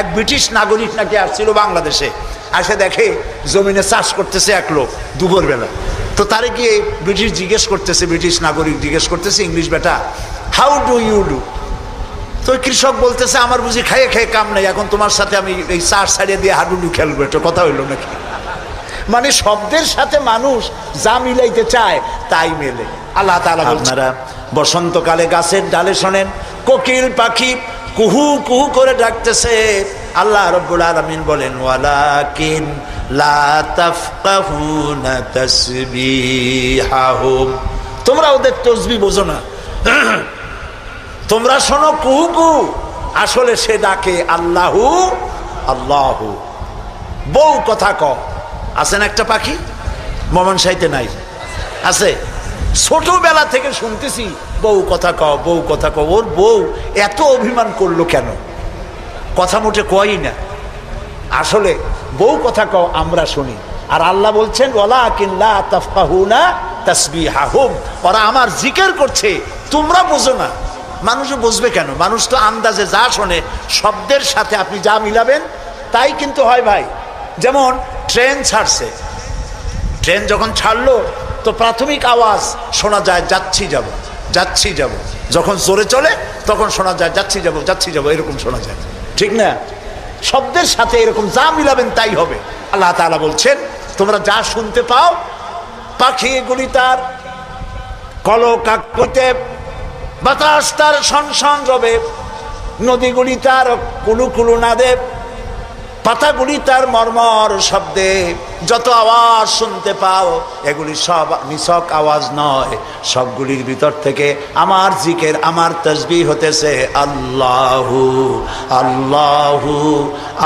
এক ব্রিটিশ নাগরিক নাকি আসছিল বাংলাদেশে, আসে দেখে জমিনে চাষ করতেছে এক লোক দুপুরবেলা। তো তারে গিয়ে ব্রিটিশ জিজ্ঞেস করতেছে, ব্রিটিশ নাগরিক জিজ্ঞেস করতেছে, ইংলিশ বেটা হাউ ডু ইউ ডু তো কৃষক বলতেছে, আমার বুঝি খাইয়ে খেয়ে কাম নেই, এখন তোমার সাথে আমি এই চার ছাড়িয়ে দিয়ে হাডুডু খেলব। এটা কথা হইল নাকি? মানে শব্দের সাথে মানুষ যা মিলাইতে চায়, তাই মেলে। আল্লাহ তাআলা আপনারা বসন্তকালে গাছের ডালে শোনেন, কোকিল পাখি কুহু কুহু করে ডাকতেছে। আল্লাহ রব্বুল আলামিন বলেন, ওয়ালাকিন তোমরা ওদের তসবি বোঝো না। তোমরা শোনো কুহু কুহু। আসলে সে ডাকে আল্লাহু আল্লাহু। বউ কথা ক। আছেন একটা পাখি? মমন সাইতে নাই। আছে। ছোটবেলা থেকে শুনতেছি। বউ কথা কও, বউ কথা ক ওর বউ এত অভিমান করল কেন? কথা মোটে কয়ই না। আসলে বউ কথা কও, আমরা শুনি। আর আল্লাহ বলছেন ওলা কিল্লা তাফকাহুনা তাসবিহাহুম। ওরা আমার জিকের করছে, তোমরা বোঝো না। মানুষ বুঝবে কেন? মানুষ তো আন্দাজে যা শোনে, শব্দের সাথে আপনি যা মিলাবেন, তাই কিন্তু হয় ভাই। যেমন, ট্রেন ছাড়ছে। ট্রেন যখন ছাড়লো, তো প্রাথমিক আওয়াজ শোনা যায়, যাচ্ছি, যাব। যাচ্ছি যাব। যখন জোরে চলে, তখন শোনা যায়, যাচ্ছি যাব যাচ্ছি যাব, এরকম শোনা যায়। ঠিক না? শব্দের সাথে এরকম যা মিলাবেন তাই হবে। আল্লাহ তালা বলছেন, তোমরা যা শুনতে পাও, পাখি পাখিগুলি তার কলকাকতে বাতাস তার সনসন রবে। নদীগুলি তার, কুলু কুলু, নাদে পাতাগুলি তার মর্মর শব্দে, যত আওয়াজ শুনতে পাও, এগুলি সব নিছক আওয়াজ নয়। সবগুলির ভিতর থেকে আমার জিকের, আমার তসবি হতেছে, আল্লাহু আল্লাহু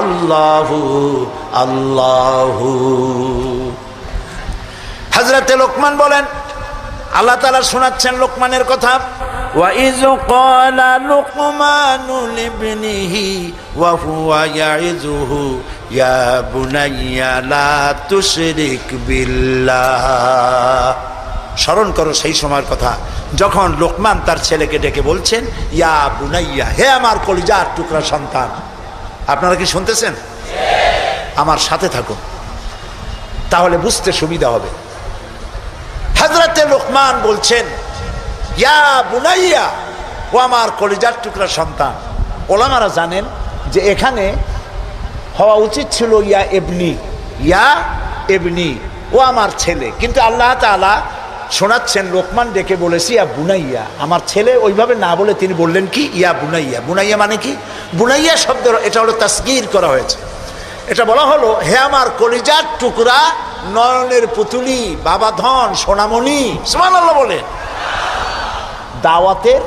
আল্লাহু আল্লাহু। হাজরাতে লোকমান বলেন, আল্লাহ তালা শোনাচ্ছেন লোকমানের কথা। وإذ قال لقمان لابنه وهو يعظه يا بني لا تشرك بالله স্মরণ করো সেই সময়ের কথা যখন লোকমান তার ছেলেকে ডেকে বলছেন ইয়া বুনাইয়া হে আমার কলিজার টুকরা সন্তান আপনারা কি শুনতেছেন আমার সাথে থাকুন তাহলে বুঝতে সুবিধা হবে হাজরাতে লোকমান বলছেন ইয়া বুনাইয়া, ও আমার কলিজার টুকরা সন্তান। ওলামারা জানেন যে এখানে হওয়া উচিত ছিল ইয়া এবনি ইয়া এবনি ও আমার ছেলে। কিন্তু আল্লাহ তাআলা শোনাচ্ছেন, লোকমান ডেকে বলেছি, ইয়া বুনাইয়া। আমার ছেলে ওইভাবে না বলে তিনি বললেন কি? ইয়া বুনাইয়া। বুনাইয়া মানে কি? বুনাইয়া শব্দ এটা হলো তাসগির করা হয়েছে। এটা বলা হলো, হে আমার কলিজার টুকরা, নয়নের পুতুলি, বাবা ধন, সোনামণি, সুবহানাল্লাহ বলে। দাওয়াতের,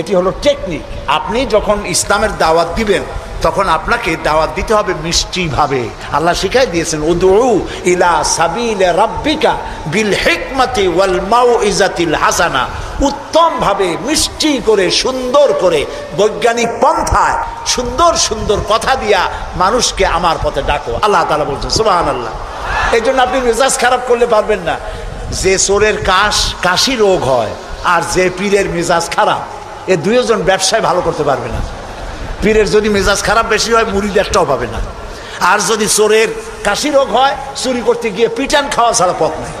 এটি হলো টেকনিক আপনি যখন ইসলামের দাওয়াত দিবেন, তখন আপনাকে দাওয়াত দিতে হবে মিষ্টিভাবে আল্লাহ শিখাই দিয়েছেন, উদউ ইলা সাবিল রাব্বিকা বিল হিকমাতি ওয়াল মাউইজাতিল হাসানা। উত্তমভাবে, মিষ্টি করে, সুন্দর করে, বৈজ্ঞানিক পন্থায়, সুন্দর সুন্দর কথা দিয়া মানুষকে আমার পথে ডাকো। আল্লাহ তালা বলছেন সুবাহান আল্লাহ এই জন্য আপনি মেজাজ খারাপ করলে পারবেন না। যে চোরের কাশ, কাশি রোগ হয় আর যে পীরের মেজাজ খারাপ, এ দুইজন ব্যবসায় ভালো করতে পারবে না। পীরের যদি মেজাজ খারাপ বেশি হয়, মুড়ির একটাও পাবে না। আর যদি চোরের কাশি রোগ হয়, চুরি করতে গিয়ে পিটান খাওয়া ছাড়া পথ নেই।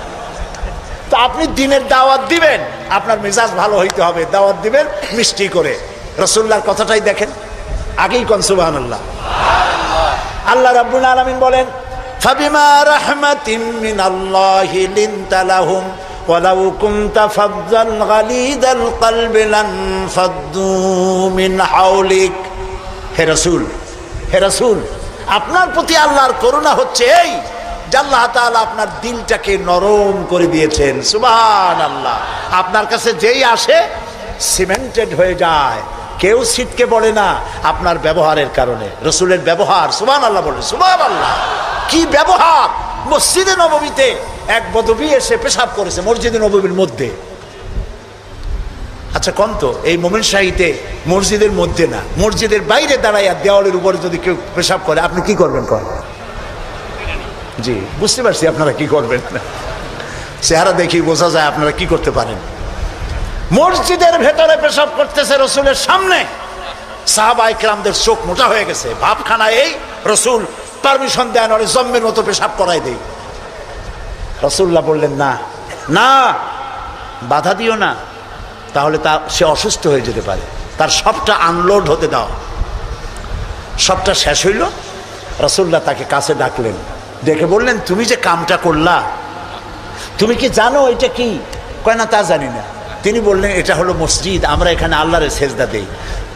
তো আপনি দিনের দাওয়াত দিবেন, আপনার মেজাজ ভালো হইতে হবে। দাওয়াত দিবেন মিষ্টি করে। রসুল্লার কথাটাই দেখেন। আগেই কনসুবাহান আল্লাহ আল্লাহ রাব্বুল আলামিন বলেন, ফাবিমা রাহমাতিম লাহুম ولو كنت فظا غليظ القلب لانفضوا من حولك হে রসুল হে রসুল আপনার প্রতি আল্লাহর করুণা হচ্ছে এই যে আল্লাহ তাআলা আপনার দিলটাকে নরম করে দিয়েছেন সুবহান আল্লাহ আপনার কাছে যেই আসে সিমেন্টেড হয়ে যায় কেউ সিটকে বলে না আপনার ব্যবহারের কারণে রসুলের ব্যবহার সুবান আল্লাহ বলে সুবান আল্লাহ কি ব্যবহার মসজিদে নবমীতে এক বদবি এসে পেশাব করেছে মসজিদে নবমীর মধ্যে। আচ্ছা কন তো, এই মোমেন শাহিতে মসজিদের মধ্যে না, মসজিদের বাইরে দাঁড়াইয়া দেওয়ালের উপরে যদি কেউ পেশাব করে, আপনি কি করবেন কর জি, বুঝতে পারছি আপনারা কি করবেন চেহারা দেখি বোঝা যায় আপনারা কি করতে পারেন। মসজিদের ভেতরে পেশাব করতেছে রসুলের সামনে। সাহাবা ইকরামদের চোখ মোটা হয়ে গেছে। ভাবখানা এই, রসুল পারমিশন দেন ওরে জম্মের মতো পেশাব করাই দেই রসুল্লাহ বললেন, না। না, বাধা দিও না। তাহলে তা, সে অসুস্থ হয়ে যেতে পারে। তার সবটা আনলোড হতে দাও। সবটা শেষ হইল। রসুল্লাহ তাকে কাছে ডাকলেন। ডেকে বললেন, তুমি যে কামটা করলা, তুমি কি জানো এটা কি? কয় না, তা জানি না। তিনি বললেন, এটা হলো মসজিদ, আমরা এখানে আল্লাহরে সেজদা দেই।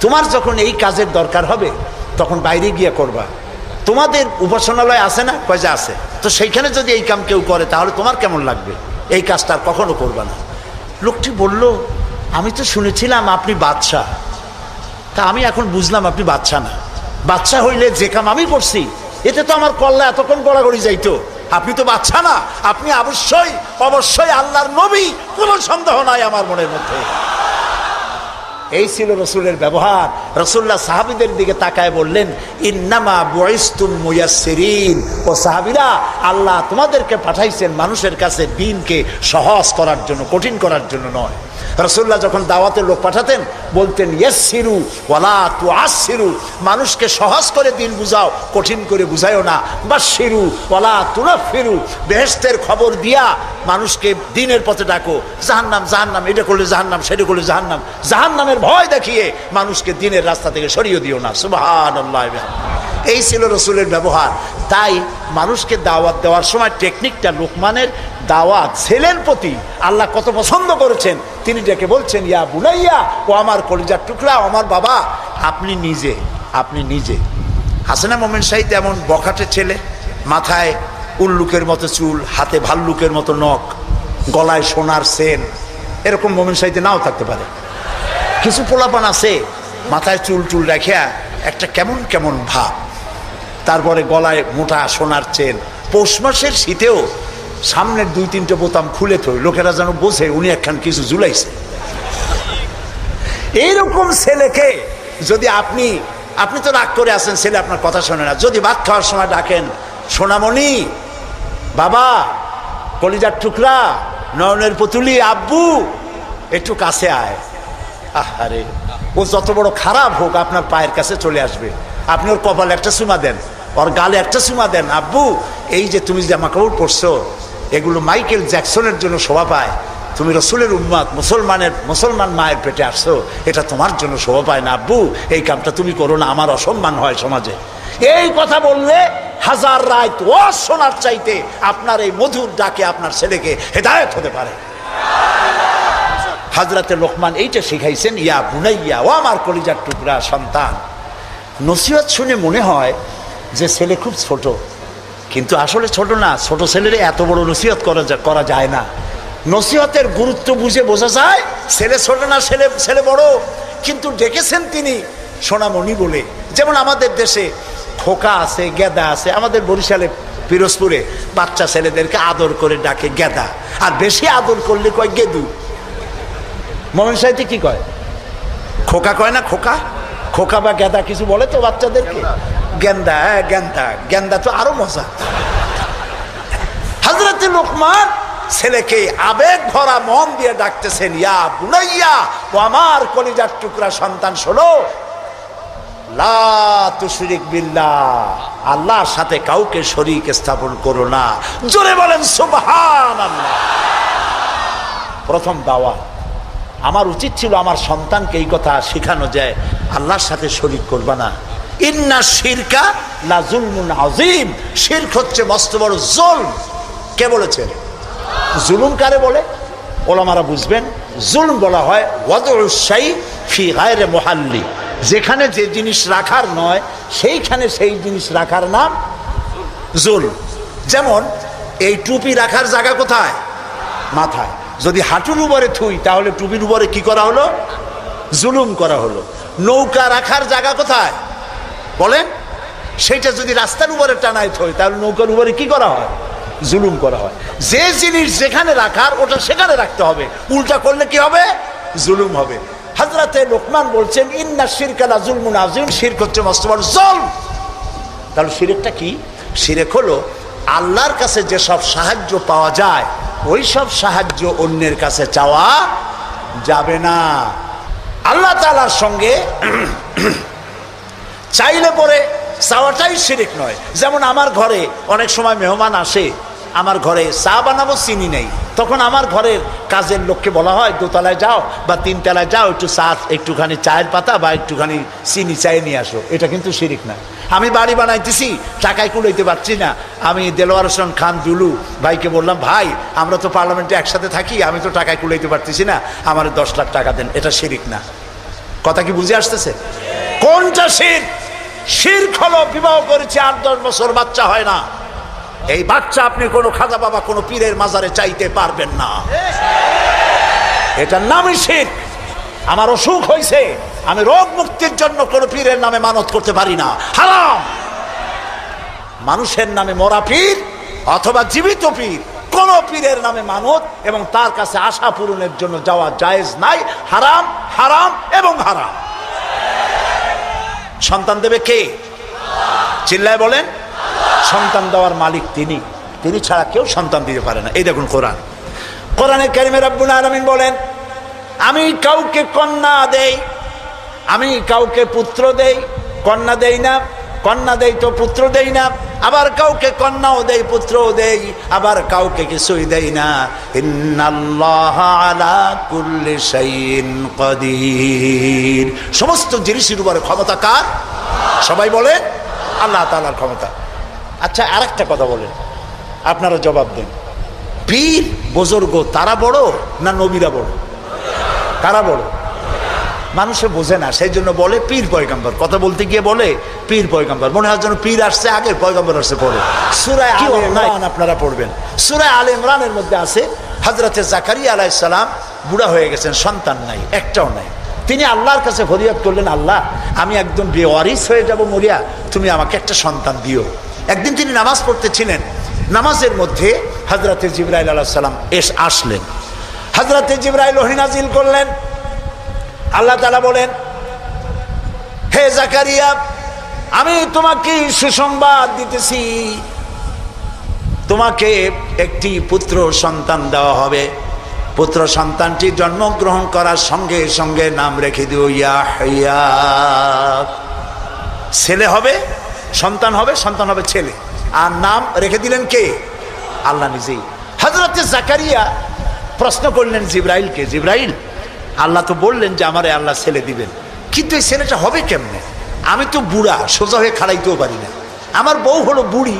তোমার যখন এই কাজের দরকার হবে, তখন বাইরে গিয়ে করবা। তোমাদের উপাসনালয় আছে না? কয় যে আছে। তো সেইখানে যদি এই কাম কেউ করে, তাহলে তোমার কেমন লাগবে? এই কাজটা কখনো করবা না। লোকটি বলল, আমি তো শুনেছিলাম আপনি বাদশাহ। তা আমি এখন বুঝলাম আপনি বাচ্চা না। বাচ্চা হইলে যে কাম আমি করছি, এতে তো আমার কল্লা এতক্ষণ গড়াগড়ি যাইতো। আপনি তো বাচ্চা না। আপনি অবশ্যই অবশ্যই আল্লাহর নবী। কোনো সন্দেহ নাই আমার মনের মধ্যে। এই ছিল রসুলের ব্যবহার। রসুল্লাহ সাহাবিদের দিকে তাকায় বললেন, ইন্নামা বয়স্তুম মুয়াসসিরিন। ও সাহাবিরা, আল্লাহ তোমাদেরকে পাঠাইছেন মানুষের কাছে দিনকে সহজ করার জন্য, কঠিন করার জন্য নয়। রসুল্লাহ যখন দাওয়াতের লোক পাঠাতেন, বলতেন সিরু ওয়ালা তু সিরু মানুষকে সহজ করে দিন বুঝাও, কঠিন করে বুঝায়ও না। বা সিরু ওয়ালা তুলা ফিরু বেহেস্তের খবর দিয়া মানুষকে দিনের পথে ডাকো। জাহান্নাম জাহান্নাম, এটা করলে জাহান্নাম, সেটা করলে জাহান্নাম। জাহান্নামের ভয় দেখিয়ে মানুষকে দিনের রাস্তা থেকে সরিয়ে দিও না। সুবাহান এই ছিল রসুলের ব্যবহার। তাই মানুষকে দাওয়াত দেওয়ার সময় টেকনিকটা লোকমানের দাওয়াত, ছেলের প্রতি আল্লাহ কত পছন্দ করেছেন, তিনি ডেকে বলছেন, ইয়া বুলাইয়া ও আমার কলিজার টুকরা আমার বাবা, আপনি নিজে আপনি নিজে। হাসেনা মোমেন সাহিদ এমন বখাটে ছেলে, মাথায় উল্লুকের মতো চুল, হাতে ভাল্লুকের মতো নখ, গলায় সোনার সেন, এরকম মোমেন সাহিদে নাও থাকতে পারে। কিছু পোলাপান আছে, মাথায় চুল টুল রেখে একটা কেমন কেমন ভাব। তারপরে গলায় মোটা সোনার চেন। পৌষ মাসের শীতেও সামনের দুই, তিনটে বোতাম খুলে থই। লোকেরা যেন বোঝে, উনি একখান কিছু জুলাইছে এইরকম ছেলেকে যদি আপনি আপনি তো রাগ করে আছেন, ছেলে আপনার কথা শোনে না। যদি ভাত খাওয়ার সময় ডাকেন, সোনামণি, বাবা, কলিজার টুকরা, নয়নের পুতুলি, আব্বু, একটু কাছে আয়। আহারে, ও যত বড় খারাপ হোক, আপনার পায়ের কাছে চলে আসবে। আপনি ওর কপালে একটা চুমা দেন। ওর গালে একটা চুমা দেন, আব্বু, এই যে তুমি জামা কাপড় পরছো এগুলো মাইকেল জ্যাকসনের জন্য শোভা পায়। তুমি রসুলের উম্মাদ, মুসলমানের, মুসলমান মায়ের পেটে আসছো, এটা তোমার জন্য শোভা পায় না, আব্বু, এই কামটা তুমি করো না, আমার অসম্মান হয় সমাজে। এই কথা বললে হাজার রায় তো শোনার চাইতে আপনার এই মধুর ডাকে আপনার ছেলেকে হেদায়ত হতে পারে। হাজরাতে লোকমান এইটা শিখাইছেন, ইয়া বুনাইয়া, ও আমার কলিজার টুকরা সন্তান। নসিহত শুনে মনে হয় যে ছেলে খুব ছোট, কিন্তু আসলে ছোট না, ছোট ছেলের এত বড় নসিহত করা যায় না। নসিহতের গুরুত্ব বুঝে বোঝা যায়, ছেলে ছোট না, ছেলে ছেলে বড়। কিন্তু ডেকেছেন তিনি সোনামণি বলে। যেমন আমাদের দেশে খোকা আছে, গেদা আছে, আমাদের বরিশালে, পিরোজপুরে বাচ্চা ছেলেদেরকে আদর করে ডাকে গেদা। আর বেশি আদর করলে কয় গেদু। মোমেন সাহিত্যে কি কয়? খোকা কয় না খোকা? খোকা বা গেঁদা কিছু বলে তো বাচ্চাদেরকে? গেন্দা হ্যাঁ গেন্দা। গেন্দা তো আরও মজা। হাজরত লোকমান ছেলেকে আবেগ ভরা মন দিয়ে ডাকতেছেন, ইয়া বুড়াইয়া ও আমার কলিজার টুকরা সন্তান, শোনো। লা তুশরিক বিল্লাহ, আল্লাহর সাথে কাউকে শরীক স্থাপন করো না। জোরে বলেন সুবহান প্রথম দাওয়া, আমার উচিত ছিল আমার সন্তানকে এই কথা শেখানো যায় আল্লাহর সাথে শরিক করবা না। ইন্না শিরকা লা জুলমুন আজিম শিরক হচ্ছে মস্ত বড় জুলম। কে বলেছেন জুলুম কারে বলে? ওলামারা বুঝবেন। জুলম বলা হয় ওয়াদুসাই ফি গায়রে মোহাল্লি। যেখানে যে জিনিস রাখার নয়, সেইখানে সেই জিনিস রাখার নাম জুল যেমন, এই টুপি রাখার জায়গা কোথায়? মাথায়। যদি হাঁটুর উপরে থুই, তাহলে টুপির উপরে কি করা হলো? জুলুম করা হলো। নৌকা রাখার জায়গা কোথায়? সেইটা যদি রাস্তার উপরে টানায় থই তাহলে নৌকার উপরে কি করা হয়? জুলুম করা হয়। যে জিনিস যেখানে রাখার, ওটা সেখানে রাখতে হবে। উল্টা করলে কি হবে? জুলুম হবে। হাজরাতে লোকমান বলছেন, ইন্না শিরকালা জুলমুন আজিম শিরক হচ্ছে মস্ত বড় জল তাহলে শিরেকটা কি? শিরেক হলো আল্লাহর কাছে যেসব সাহায্য পাওয়া যায়, ওই সব সাহায্য অন্যের কাছে চাওয়া যাবে না। আল্লাহ তালার সঙ্গে চাইলে পরে চাওয়াটাই শিরিক নয়। যেমন আমার ঘরে অনেক সময় মেহমান আসে, আমার ঘরে চা বানাবো চিনি নেই। তখন আমার ঘরের কাজের লোককে বলা হয়, দোতলায় যাও বা তিনতলায় যাও, একটু চা, একটুখানি চায়ের পাতা বা একটুখানি চিনি, চায়ে নিয়ে আসো। এটা কিন্তু শিরিক না আমি বাড়ি বানাইতেছি, টাকায় কুলাইতে পারছি না। আমি দেলোয়ার হোসেন খান, দুলু ভাইকে বললাম, ভাই, আমরা তো পার্লামেন্টে একসাথে থাকি, আমি তো টাকায় কুলাইতে পারতেছি না। আমার দশ লাখ টাকা দেন। এটা শিরিক না। কথা কি বুঝে আসতেছে? কোনটা শির? শির্ক হলো, বিবাহ করেছে আট দশ বছর বাচ্চা হয় না। এই বাচ্চা আপনি কোনো খাজা বাবা, কোনো পীরের মাজারে চাইতে পারবেন না। এটার নামই শির আমার অসুখ হয়েছে, আমি রোগ মুক্তির জন্য কোনো পীরের নামে মানত করতে পারি না। হারাম! মানুষের নামে মরা পীর অথবা জীবিত পীর, কোন পীরের নামে মানত এবং তার কাছে আশা পূরণের জন্য যাওয়া জায়েজ নাই। হারাম হারাম এবং হারাম। সন্তান দেবে কে? চিল্লায় বলেন, সন্তান দেওয়ার মালিক তিনি। তিনি ছাড়া কেউ সন্তান দিতে পারে না। এই দেখুন কোরআন। কোরআনে কারিমের আব্বুল আলমিন বলেন, আমি কাউকে কন্যা দেই, আমি কাউকে পুত্র দেই, কন্যা দেই না কন্যা দেই তো পুত্র দেই না, আবার কাউকে কন্যাও দেই, পুত্রও দেই, আবার কাউকে কিছুই দেই না। সমস্ত জিনিসের উপরে ক্ষমতা কার? সবাই বলে, আল্লাহ তাআলার ক্ষমতা। আচ্ছা আরেকটা কথা বলেন, আপনারা জবাব দেন। পীর, বুজুর্গ, তারা বড় না নবীরা বড়? কারা বড়। মানুষে বোঝে না সেই জন্য বলে পীর পয়গাম্বর। কথা বলতে গিয়ে বলে পীর পয়গাম্বর। মনে হয় যেন পীর আসছে আগে পয়গাম্বর আসছে পড়ে সুরায় আল ইমরান আপনারা পড়বেন। সুরায় আল ইমরানের মধ্যে আছে হজরতে জাকারিয়া আলাইসালাম বুড়া হয়ে গেছেন সন্তান নাই একটাও নাই। তিনি আল্লাহর কাছে ফরিয়াদ করলেন আল্লাহ আমি একদম বেওয়ারিস হয়ে যাব মরিয়া তুমি আমাকে একটা সন্তান দিও। একদিন তিনি নামাজ পড়তেছিলেন নামাজের মধ্যে হজরতে জিব্রাইল আলাহ সাল্লাম এস আসলেন। হজরতে জিব্রাইল ওহিনাজিল করলেন। আল্লাহ তালা বলেন, হে জাকারিয়া, আমি তোমাকে সুসংবাদ দিতেছি। তোমাকে একটি পুত্র সন্তান দেওয়া হবে। পুত্র সন্তানটি জন্মগ্রহণ করার সঙ্গে সঙ্গে নাম রেখে দিও, ইয়া ছেলে হবে, সন্তান হবে সন্তান হবে ছেলে। আর নাম রেখে দিলেন কে? আল্লাহ নিজেই। হজরতে জাকারিয়া প্রশ্ন করলেন জিব্রাইলকে, জিব্রাইল আল্লাহ তো বললেন যে আমারে আল্লাহ ছেলে দিবেন। কিন্তু এই ছেলেটা হবে কেমনে? আমি তো বুড়া, সোজা হয়ে খাড়াইতেও পারি না। আমার বউ হলো বুড়ি